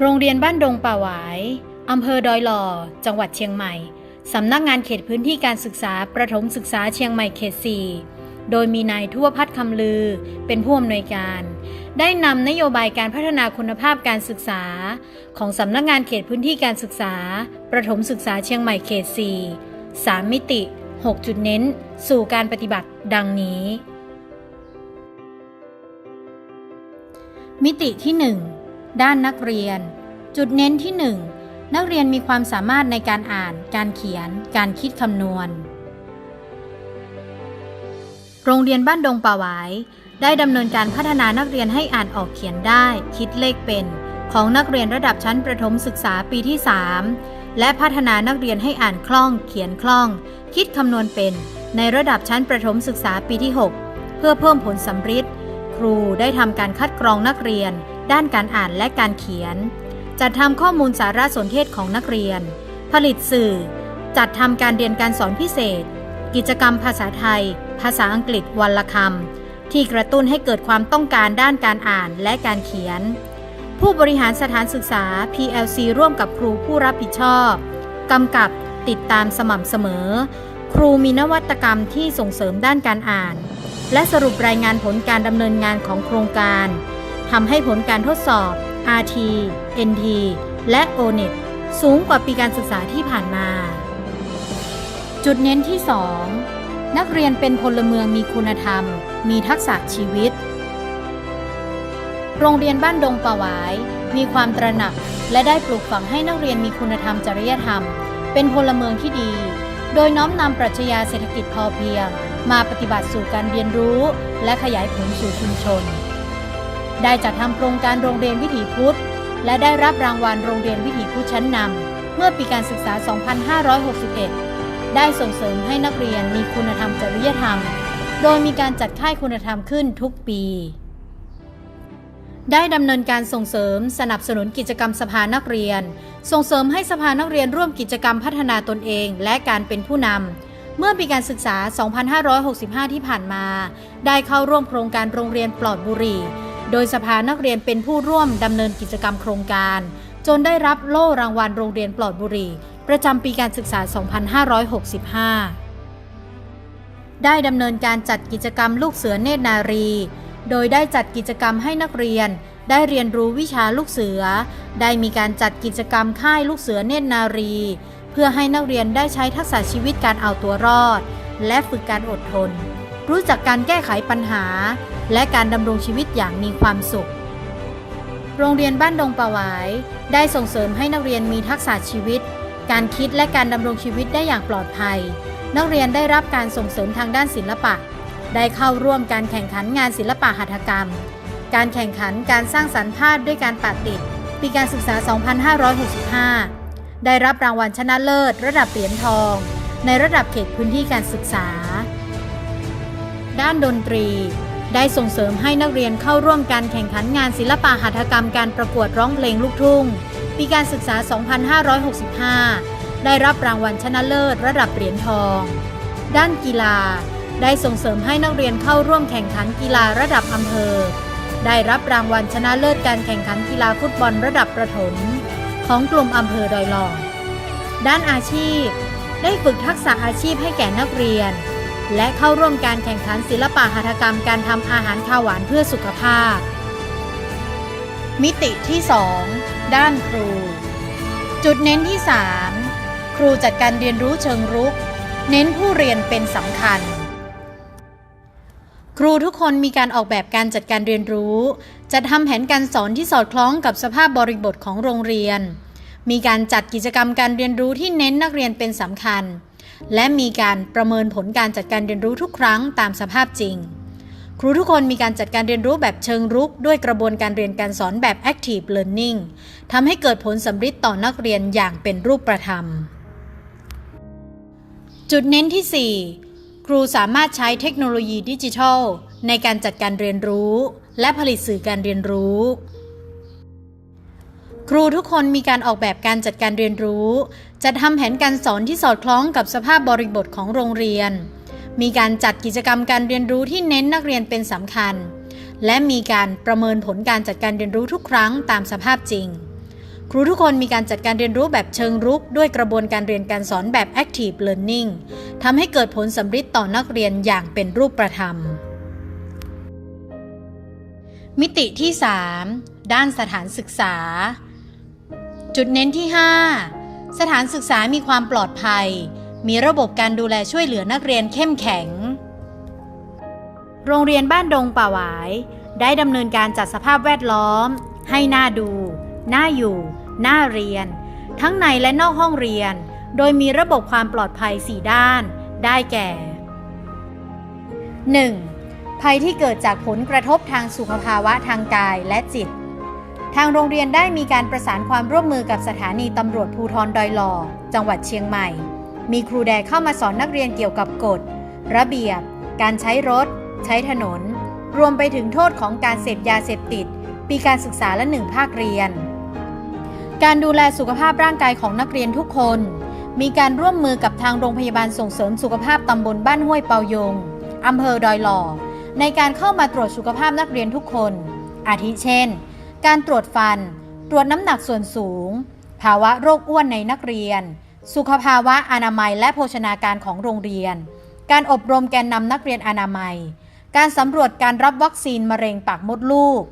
โรงเรียนบ้านดงป่าหวายอำเภอดอยหล่อ จังหวัดเชียงใหม่ สำนักงานเขตพื้นที่การศึกษาประถมศึกษาเชียงใหม่เขต 4 โดยมีนายทั่วพัฒน์คำลือ เป็นผู้อำนวยการ ได้นำนโยบายการพัฒนาคุณภาพการศึกษา ของสำนักงานเขตพื้นที่การศึกษา ประถมศึกษาเชียงใหม่เขต 4 3 มิติ 6 จุดเน้น สู่การปฏิบัติ ดังนี้ มิติที่ 1 ด้านนักเรียน จุดเน้นที่ 1 นักเรียนมีความสามารถในการอ่าน การเขียน การคิดคำนวณ โรงเรียนบ้านดงป่าหวาย ได้ดำเนินการพัฒนานักเรียนให้อ่านออกเขียนได้ คิดเลขเป็น ของนักเรียนระดับชั้นประถมศึกษาปีที่ 3 และพัฒนานักเรียนให้อ่านคล่อง เขียนคล่อง คิดคำนวณเป็น ในระดับชั้นประถมศึกษาปีที่ 6 เพื่อเพิ่มผลสำฤทธิ์ครูได้ทำการคัดกรองนักเรียน ด้านการอ่านและการเขียน จัดทำข้อมูลสารสนเทศของนักเรียน ผลิตสื่อ จัดทำการเรียนการสอนพิเศษ กิจกรรมภาษาไทย ภาษาอังกฤษวันละคำที่กระตุ้นให้เกิดความต้องการด้านการอ่านและการเขียน ผู้บริหารสถานศึกษา PLC ร่วมกับครูผู้รับผิดชอบกำกับติดตามสม่ำเสมอ ครูมีนวัตกรรมที่ส่งเสริมด้านการอ่าน และสรุปรายงานผลการดำเนินงานของโครงการ ทำให้ผลการทดสอบ RT NT และ ONET สูงกว่าปีการศึกษาที่ผ่านมา จุดเน้นที่ 2 นักเรียนเป็นพลเมืองมีคุณธรรม มีทักษะชีวิต โรงเรียนบ้านดงป่าหวาย มีความตระหนัก และได้ปลูกฝังให้นักเรียนมีคุณธรรมจริยธรรม เป็นพลเมืองที่ดี โดยน้อมนำปรัชญาเศรษฐกิจพอเพียง มาปฏิบัติสู่การเรียนรู้ และขยายผลสู่ชุมชน ได้จัดทำโครงการโรงเรียนวิถีพุทธ และได้รับรางวัลโรงเรียนวิถีพุทธชั้นนำเมื่อปีการศึกษา 2561 ได้ส่งเสริมให้นักเรียนมีคุณธรรมจริยธรรม โดยมีการจัดค่ายคุณธรรมขึ้นทุกปี ได้ดำเนินการส่งเสริมสนับสนุนกิจกรรมสภานักเรียน ส่งเสริมให้สภานักเรียนร่วมกิจกรรมพัฒนาตนเองและการเป็นผู้นำเมื่อปีการศึกษา 2565 ที่ผ่านมา ได้เข้าร่วมโครงการโรงเรียนปลอดบุหรี่ โดยสภานักเรียนเป็นผู้ร่วมดำเนินกิจกรรมโครงการ จนได้รับโล่รางวัลโรงเรียนปลอดบุหรี่ประจำปีการศึกษา 2565 ได้ดำเนินการจัดกิจกรรมลูกเสือเนตรนารี โดยได้จัดกิจกรรมให้นักเรียนได้เรียนรู้วิชาลูกเสือ ได้มีการจัดกิจกรรมค่ายลูกเสือเนตรนารี เพื่อให้นักเรียนได้ใช้ทักษะชีวิตการเอาตัวรอด และฝึกการอดทน รู้จักการแก้ไขปัญหา และการดำรงชีวิตอย่างมีความสุข โรงเรียนบ้านดงป่าหวาย ได้ส่งเสริมให้นักเรียนมีทักษะชีวิต การคิดและการดำรงชีวิตได้อย่างปลอดภัย นักเรียนได้รับการส่งเสริมทางด้านศิลปะ ได้เข้าร่วมการแข่งขันงานศิลปะหัตถกรรม การแข่งขันการสร้างสรรค์ภาพด้วยการปัดติด ปีการศึกษา 2565 ได้รับรางวัลชนะเลิศ ระดับเหรียญทอง ในระดับเขตพื้นที่การศึกษา ด้านดนตรี ได้ส่งเสริมให้นักเรียนเข้าร่วมการแข่งขันงานศิลปะหัตถกรรมการประกวดร้องเพลงลูกทุ่ง ปีการศึกษา 2565 ได้รับรางวัลชนะเลิศระดับเหรียญทอง ด้านกีฬา ได้ส่งเสริมให้นักเรียนเข้าร่วมแข่งขันกีฬาระดับอำเภอ ได้รับรางวัลชนะเลิศการแข่งขันกีฬาฟุตบอลระดับประถม ของกลุ่มอำเภอดอยหล่อด้านอาชีพ ได้ฝึกทักษะอาชีพให้แก่นักเรียน และเข้าร่วมการแข่งขันศิลปะหัตถกรรมการทำอาหารข้าวหวานเพื่อสุขภาพ มิติที่ 2 ด้านครู จุดเน้นที่ 3 ครูจัดการเรียนรู้เชิงรุก เน้นผู้เรียนเป็นสำคัญ ครูทุกคนมีการออกแบบการจัดการเรียนรู้จะทำแผนการสอนที่สอดคล้องกับสภาพบริบทของโรงเรียน มีการจัดกิจกรรมการเรียนรู้ที่เน้นนักเรียนเป็นสำคัญ และมีการประเมินผลการจัดการเรียนรู้ทุกครั้งตามสภาพจริง ครูทุกคนมีการจัดการเรียนรู้แบบเชิงรุก ด้วยกระบวนการเรียนการสอนแบบ active learning ทำให้เกิดผลสำฤทธิ์ต่อนักเรียนอย่างเป็นรูปประธรรม จุดเน้นที่ 4 ครูสามารถใช้เทคโนโลยีดิจิทัล ในการจัดการเรียนรู้ และผลิตสื่อการเรียนรู้ ครูทุกคนมีการออกแบบการจัดการเรียนรู้จะทำแผนการสอนที่สอดคล้องกับสภาพบริบทของโรงเรียน มีการจัดกิจกรรมการเรียนรู้ที่เน้นนักเรียนเป็นสำคัญ และมีการประเมินผลการจัดการเรียนรู้ทุกครั้งตามสภาพจริง ครูทุกคนมีการจัดการเรียนรู้แบบเชิงรุก ด้วยกระบวนการเรียนการสอนแบบ active learning ทำให้เกิดผลสำฤทธิ์ต่อนักเรียนอย่างเป็นรูปธรรม มิติที่ 3 ด้านสถานศึกษา จุดเน้นที่ 5 สถานศึกษามีความปลอดภัย มีระบบการดูแลช่วยเหลือนักเรียนเข้มแข็ง โรงเรียนบ้านดงป่าหวาย ได้ดำเนินการจัดสภาพแวดล้อม ให้หน่าดู น่าอยู่ น่าเรียน ทั้งในและนอกห้องเรียน โดยมีระบบความปลอดภัย 4 ด้าน ได้แก่ 1. ภัยที่เกิดจากผลกระทบทางสุขภาวะทางกายและจิต ทางโรงเรียนได้มีการประสานความร่วมมือกับสถานีตำรวจภูทรดอยหลอจังหวัดเชียงใหม่ มีครูแดเข้ามาสอนนักเรียนเกี่ยวกับกฎ ระเบียบ การใช้รถ ใช้ถนน รวมไปถึงโทษของการเสพยาเสพติด ปีการศึกษาละหนึ่งภาคเรียน การดูแลสุขภาพร่างกายของนักเรียนทุกคน มีการร่วมมือกับทางโรงพยาบาลส่งเสริมสุขภาพตำบลบ้านห้วยเปายงอำเภอดอยหล่อในการเข้ามาตรวจสุขภาพนักเรียนทุกคน อาทิเช่น การตรวจฟัน ตรวจน้ำหนักส่วนสูง ภาวะโรคอ้วนในนักเรียน สุขภาวะอนามัยและโภชนาการของโรงเรียน การอบรมแกนนำนักเรียนอนามัย การสำรวจการรับวัคซีนมะเร็งปากมดลูก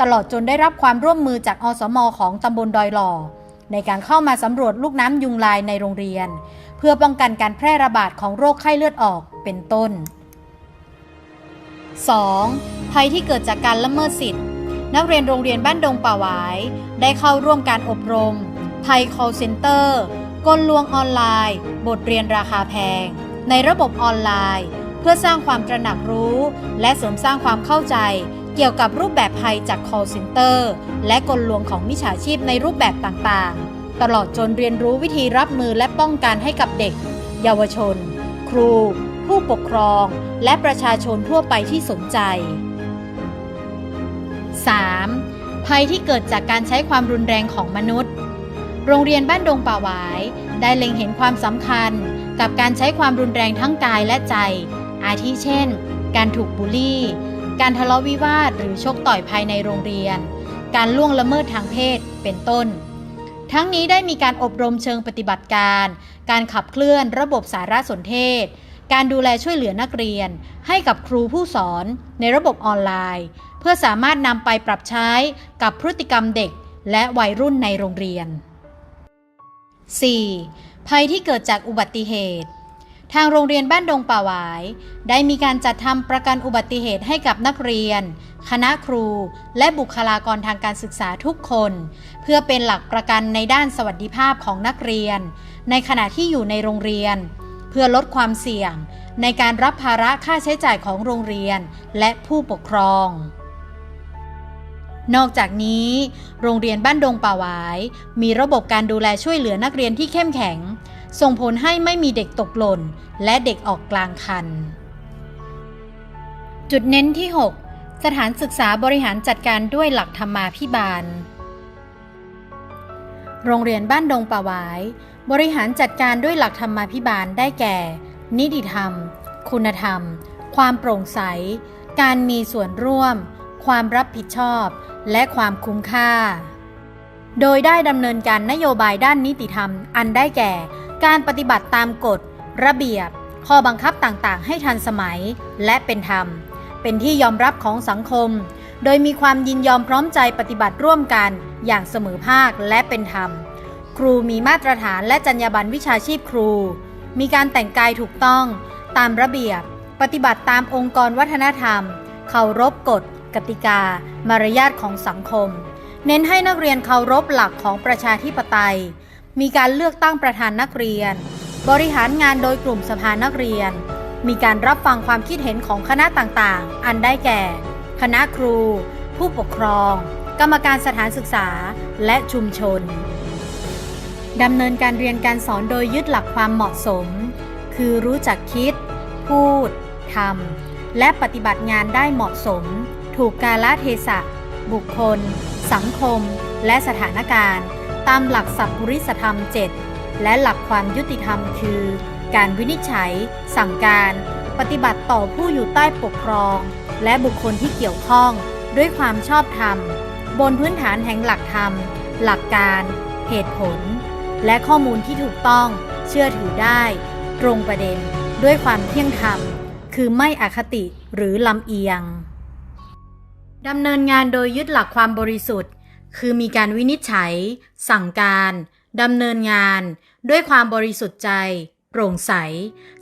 ตลอดจนได้รับความร่วมมือจากอสมของตำบลดอยหล่อในการเข้ามาสำรวจลูกน้ำยุงลายในโรงเรียน เพื่อป้องกันการแพร่ระบาดของโรคไข้เลือดออกเป็นต้น 2. ภัยที่เกิดจากการละเมิดสิทธิ นักเรียนโรงเรียนบ้านดงป่าหวาย ได้เข้าร่วมการอบรมภัย call center กลลวงออนไลน์ บทเรียนราคาแพง ในระบบออนไลน์ เพื่อสร้างความตระหนักรู้ และเสริมสร้างความเข้าใจ เกี่ยวกับรูปแบบภัยจาก call center และกลลวงของมิจฉาชีพในรูปแบบต่างๆ ตลอดจนเรียนรู้วิธีรับมือและป้องกันให้กับเด็ก เยาวชน ครู ผู้ปกครอง และประชาชนทั่วไปที่สนใจ 3. ภัยที่เกิดจากการใช้ความรุนแรงของมนุษย์ โรงเรียนบ้านดงป่าหวาย ได้เล็งเห็นความสำคัญกับการใช้ความรุนแรงทั้งกายและใจ อาทิเช่น การถูกบูลลี่ การทะเลาะวิวาทหรือชกต่อยภายในโรงเรียน การล่วงละเมิดทางเพศ เป็นต้น ทั้งนี้ได้มีการอบรมเชิงปฏิบัติการ การขับเคลื่อนระบบสารสนเทศ การดูแลช่วยเหลือนักเรียน ให้กับครูผู้สอนในระบบออนไลน์ เพื่อสามารถนำไปปรับใช้กับพฤติกรรมเด็กและวัยรุ่นในโรงเรียน 4. ภัยที่เกิดจากอุบัติเหตุ ทางโรงเรียนบ้านดงป่าหวาย ได้มีการจัดทำประกันอุบัติเหตุให้กับนักเรียน คณะครู และบุคลากรทางการศึกษาทุกคน เพื่อเป็นหลักประกันในด้านสวัสดิภาพของนักเรียน ในขณะที่อยู่ในโรงเรียน เพื่อลดความเสี่ยง ในการรับภาระค่าใช้จ่ายของโรงเรียน และผู้ปกครอง นอกจากนี้ โรงเรียนบ้านดงป่าหวาย มีระบบการดูแลช่วยเหลือนักเรียนที่เข้มแข็ง ส่งผลให้ไม่มีเด็กตกหล่น และเด็กออกกลางคัน จุดเน้นที่ 6 สถานศึกษาบริหารจัดการด้วยหลักธรรมาภิบาล โรงเรียนบ้านดงป่าหวาย บริหารจัดการด้วยหลักธรรมาภิบาลได้แก่ นิติธรรม คุณธรรม ความโปร่งใส การมีส่วนร่วม ความรับผิดชอบ และความคุ้มค่า โดยได้ดำเนินการนโยบายด้านนิติธรรม อันได้แก่ การปฏิบัติตามกฎ ระเบียบ ข้อบังคับต่างๆ ให้ทันสมัยและเป็นธรรม เป็นที่ยอมรับของสังคม โดยมีความยินยอมพร้อมใจปฏิบัติร่วมกันอย่างเสมอภาคและเป็นธรรม ครูมีมาตรฐานและจรรยาบรรณวิชาชีพครู มีการแต่งกายถูกต้อง ตามระเบียบ ปฏิบัติตามองค์กรวัฒนธรรม เคารพกฎ กติกา มารยาทของสังคม เน้นให้นักเรียนเคารพหลักของประชาธิปไตย มีการเลือกตั้งประธานนักเรียน บริหารงานโดยกลุ่มสภานักเรียน มีการรับฟังความคิดเห็นของคณะต่างๆ อันได้แก่ คณะครู ผู้ปกครอง กรรมการสถานศึกษา และชุมชนดำเนินการเรียนการสอนโดยยึดหลักความเหมาะสม คือรู้จักคิด พูดทำและปฏิบัติงานได้เหมาะสม ถูกกาลเทศะ บุคคล สังคม และสถานการณ์ ตามหลักสัพพุริสธรรม 7 และหลักความยุติธรรมคือ การวินิจฉัย สั่งการ ปฏิบัติต่อผู้อยู่ใต้ปกครอง และบุคคลที่เกี่ยวข้องด้วยความชอบธรรม บนพื้นฐานแห่งหลักธรรม หลักการ เหตุผล และข้อมูลที่ถูกต้องเชื่อถือได้ ตรงประเด็นด้วยความเที่ยงธรรม คือไม่อคติหรือลำเอียง ดำเนินงานโดยยึดหลักความบริสุทธิ์ คือมีการวินิจฉัย สั่งการดำเนินงาน ด้วยความบริสุทธิ์ใจ โปร่งใส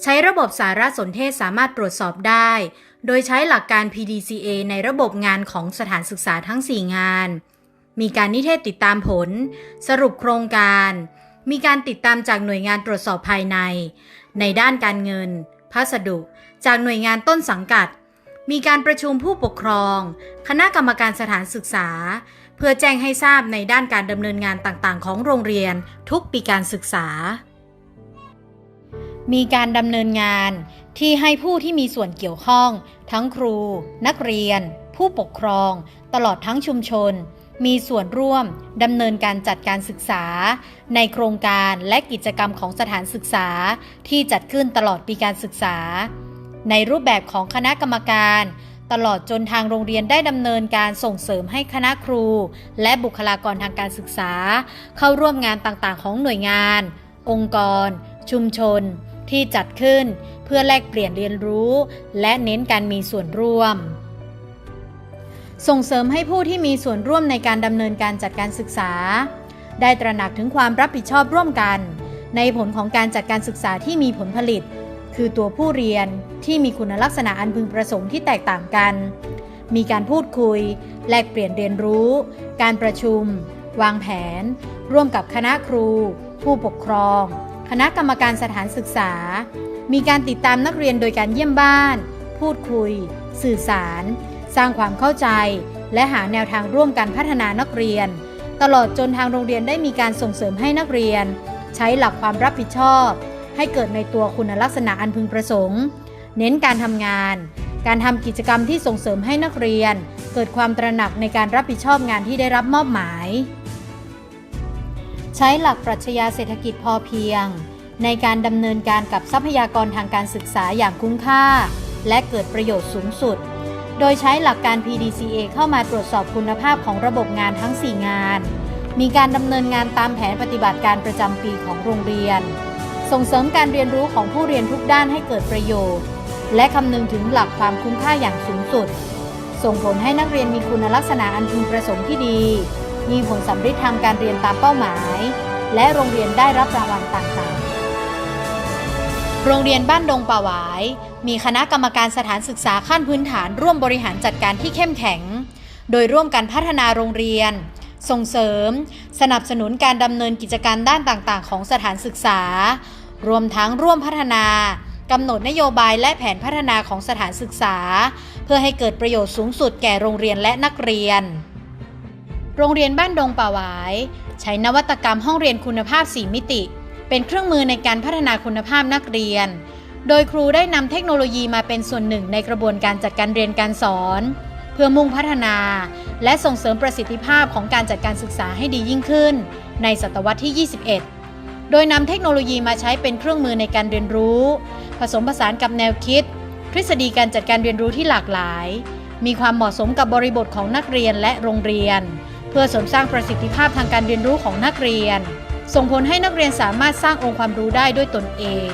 ใช้ระบบสารสนเทศสามารถตรวจสอบได้ โดยใช้หลักการ PDCA ในระบบงานของสถานศึกษาทั้ง 4 งาน มีการนิเทศติดตามผล สรุปโครงการ มีการติดตามจากหน่วยงานตรวจสอบภายใน ในด้านการเงิน พัสดุ จากหน่วยงานต้นสังกัด มีการประชุมผู้ปกครอง คณะกรรมการสถานศึกษา เพื่อแจ้งให้ทราบในด้านการดำเนินงานต่างๆ ของโรงเรียนทุกปีการศึกษา มีการดำเนินงานที่ให้ผู้ที่มีส่วนเกี่ยวข้อง ทั้งครู นักเรียน ผู้ปกครอง ตลอดทั้งชุมชน มีส่วนร่วมดำเนินการจัดการศึกษา ในโครงการและกิจกรรมของสถานศึกษาที่จัดขึ้นตลอดปีการศึกษา ในรูปแบบของคณะกรรมการ ตลอดจนทางโรงเรียนได้ดำเนินการส่งเสริมให้คณะครู และบุคลากรทางการศึกษา เข้าร่วมงานต่างๆ ของหน่วยงาน องค์กร ชุมชน ที่จัดขึ้น เพื่อแลกเปลี่ยนเรียนรู้ และเน้นการมีส่วนร่วมส่งเสริมให้ผู้ที่มีส่วนร่วมในการดำเนินการจัดการศึกษา ได้ตระหนักถึงความรับผิดชอบร่วมกัน ในผลของการจัดการศึกษาที่มีผลผลิต คือตัวผู้เรียนที่มีคุณลักษณะอันพึงประสงค์ที่แตกต่างกัน มีการพูดคุย แลกเปลี่ยนเรียนรู้ การประชุม วางแผน ร่วมกับคณะครู ผู้ปกครอง คณะกรรมการสถานศึกษา มีการติดตามนักเรียนโดยการเยี่ยมบ้าน พูดคุย สื่อสาร สร้างความเข้าใจ และหาแนวทางร่วมกันพัฒนานักเรียน ตลอดจนทางโรงเรียนได้มีการส่งเสริมให้นักเรียน ใช้หลักความรับผิดชอบ ให้เกิดในตัวคุณลักษณะอันพึงประสงค์ เน้นการทำงาน การทำกิจกรรมที่ส่งเสริมให้นักเรียน เกิดความตระหนักในการรับผิดชอบงานที่ได้รับมอบหมาย ใช้หลักปรัชญาเศรษฐกิจพอเพียง ในการดำเนินการกับทรัพยากรทางการศึกษาอย่างคุ้มค่า และเกิดประโยชน์สูงสุด โดยใช้หลักการ PDCA เข้ามาตรวจสอบคุณภาพของระบบงานทั้ง 4 งานมีการดำเนินงานตามแผนปฏิบัติการประจำปีของโรงเรียน ส่งเสริมการเรียนรู้ของผู้เรียนทุกด้านให้เกิดประโยชน์ และคำนึงถึงหลักความคุ้มค่าอย่างสูงสุด ส่งผลให้นักเรียนมีคุณลักษณะอันพึงประสงค์ที่ดี มีผลสำเร็จทางการเรียนตามเป้าหมาย และโรงเรียนได้รับรางวัลต่างๆ โรงเรียนบ้านดงป่าหวาย มีคณะกรรมการสถานศึกษาขั้นพื้นฐานร่วมบริหารจัดการที่เข้มแข็ง โดยร่วมกันพัฒนาโรงเรียน ส่งเสริม สนับสนุนการดำเนินกิจการด้านต่างๆ ของสถานศึกษา รวมทั้งร่วมพัฒนากำหนดนโยบายและแผนพัฒนาของสถานศึกษา เพื่อให้เกิดประโยชน์สูงสุดแก่โรงเรียนและนักเรียน โรงเรียนบ้านดงป่าหวาย ใช้นวัตกรรมห้องเรียนคุณภาพ 4 มิติ เป็นเครื่องมือในการพัฒนาคุณภาพนักเรียน โดยครูได้นำเทคโนโลยีมาเป็นส่วนหนึ่งในกระบวนการจัดการเรียนการสอน เพื่อมุ่งพัฒนา และส่งเสริมประสิทธิภาพของการจัดการศึกษาให้ดียิ่งขึ้น ในศตวรรษที่ 21 โดยนำเทคโนโลยีมาใช้เป็นเครื่องมือในการเรียนรู้ ผสมผสานกับแนวคิด ทฤษฎีการจัดการเรียนรู้ที่หลากหลาย มีความเหมาะสมกับบริบทของนักเรียนและโรงเรียน เพื่อเสริมสร้างประสิทธิภาพทางการเรียนรู้ของนักเรียน ส่งผลให้นักเรียนสามารถสร้างองค์ความรู้ได้ด้วยตนเอง